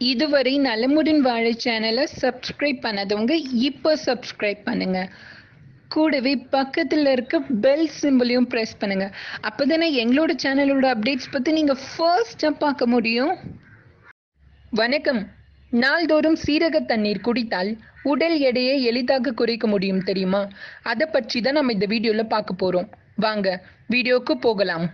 இதுவரை நலமுடன் வாழ சேனலை சப்ஸ்கிரைப் பண்ணாதவங்க இப்போ சப்ஸ்கிரைப் பண்ணுங்க. கூடவே பக்கத்தில் இருக்க பெல் சிம்பிளையும் ப்ரெஸ் பண்ணுங்க. அப்போதானே எங்களோட சேனலோட அப்டேட்ஸ் பற்றி நீங்கள் ஃபர்ஸ்டாக பார்க்க முடியும். வணக்கம். நாள்தோறும் சீரக தண்ணீர் குடித்தால் உடல் எடையை எளிதாக குறைக்க முடியும் தெரியுமா? அதை பற்றி தான் நம்ம இந்த வீடியோவில் பார்க்க போகிறோம் வாங்க வீடியோக்கு போகலாம்.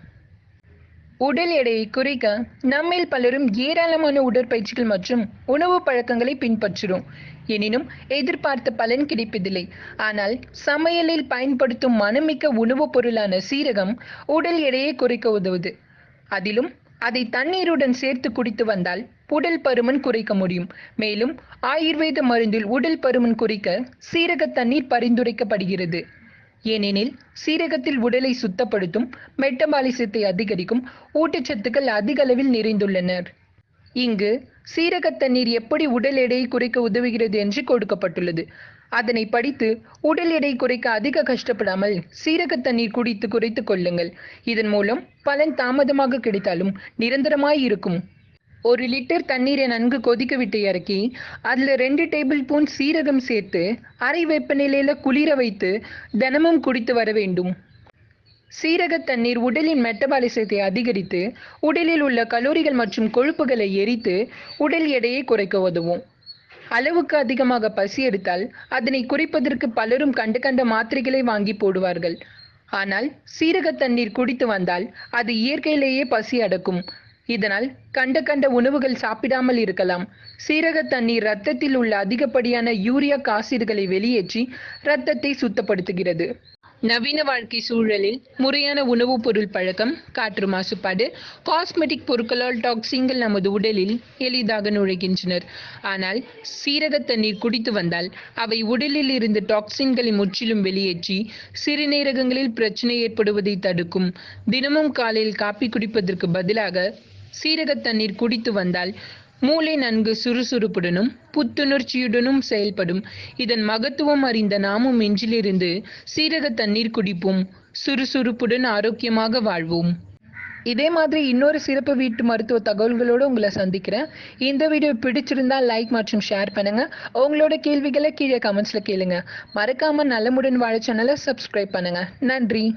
உடல் எடையை குறைக்க நம்மில் பலரும் ஏராளமான உடற்பயிற்சிகள் மற்றும் உணவு பழக்கங்களை பின்பற்றுகிறோம். எனினும் எதிர்பார்த்த பலன் கிடைப்பதில்லை. ஆனால் சமையலில் பயன்படுத்தும் மனமிக்க உணவுப் பொருளான சீரகம் உடல் எடையை குறைக்க உதவுது. அதிலும் அதை தண்ணீருடன் சேர்த்து குடித்து வந்தால் உடல் பருமன் குறைக்க முடியும். மேலும் ஆயுர்வேத மருந்தில் உடல் பருமன் குறைக்க சீரக தண்ணீர் பரிந்துரைக்கப்படுகிறது. ஏனெனில் சீரகத்தில் உடலை சுத்தப்படுத்தும் மெட்டபாலிசத்தை அதிகரிக்கும் ஊட்டச்சத்துக்கள் அதிக அளவில் நிறைந்துள்ளனர். இங்கு சீரக தண்ணீர் எப்படி உடல் எடையை குறைக்க உதவுகிறது என்று கொடுக்கப்பட்டுள்ளது. அதனை படித்து உடல் எடை குறைக்க அதிக கஷ்டப்படாமல் சீரக தண்ணீர் குடித்து குறைத்து கொள்ளுங்கள். இதன் மூலம் பலன் தாமதமாக கிடைத்தாலும் நிரந்தரமாய் இருக்கும். ஒரு லிட்டர் தண்ணீரை நன்கு கொதிக்க விட்டு இறக்கி அதில் ரெண்டு டேபிள் ஸ்பூன் சீரகம் சேர்த்து அரை வெப்பநிலையில் குளிர வைத்து தினமும் குடித்து வர வேண்டும். சீரக தண்ணீர் உடலின் மெட்டபாலிசத்தை அதிகரித்து உடலில் உள்ள கலோரிகள் மற்றும் கொழுப்புகளை எரித்து உடல் எடையை குறைக்க உதவும். அளவுக்கு அதிகமாக பசி எடுத்தால் அதனை குறைப்பதற்கு பலரும் கண்டு கண்ட மாத்திரைகளை வாங்கி போடுவார்கள். ஆனால் சீரக தண்ணீர் குடித்து வந்தால் அது இயற்கையிலேயே பசி அடக்கும். இதனால் கண்ட கண்ட உணவுகள் சாப்பிடாமல் இருக்கலாம். சீரக தண்ணீர் ரத்தத்தில் உள்ள அதிகப்படியான யூரியா காசிடுகளை வெளியேற்றி ரத்தத்தை சுத்தப்படுத்துகிறது. நவீன வாழ்க்கை சூழலில் முறையான உணவுப் பொருள் பழக்கம் காற்று மாசுபாடு காஸ்மெட்டிக் பொருட்களால் டாக்ஸின்கள் நமது உடலில் எளிதாக நுழைகின்றனர். ஆனால் சீரக தண்ணீர் குடித்து வந்தால் அவை உடலில் இருந்து டாக்ஸின்களை முற்றிலும் வெளியேற்றி சிறுநீரகங்களில் பிரச்சனை ஏற்படுவதை தடுக்கும். தினமும் காலையில் காப்பி குடிப்பதற்கு பதிலாக சீரக தண்ணீர் குடித்து வந்தால் மூளை நன்கு சுறுசுறுப்புடனும் புத்துணர்ச்சியுடனும் செயல்படும். இதன் மகத்துவம் அறிந்த நாமும் இன்றிலிருந்து சீரக தண்ணீர் குடிப்போம். சுறுசுறுப்புடன் ஆரோக்கியமாக வாழ்வோம். இதே மாதிரி இன்னொரு சிறப்பு வீட்டு மருத்துவ தகவல்களோடு உங்களை சந்திக்கிறேன். இந்த வீடியோ பிடிச்சிருந்தா லைக் மற்றும் ஷேர் பண்ணுங்க. உங்களோட கேள்விகளை கீழே கமெண்ட்ஸில் கேளுங்க. மறக்காம நலமுடன் வாழ சேனலை சப்ஸ்கிரைப் பண்ணுங்க. நன்றி.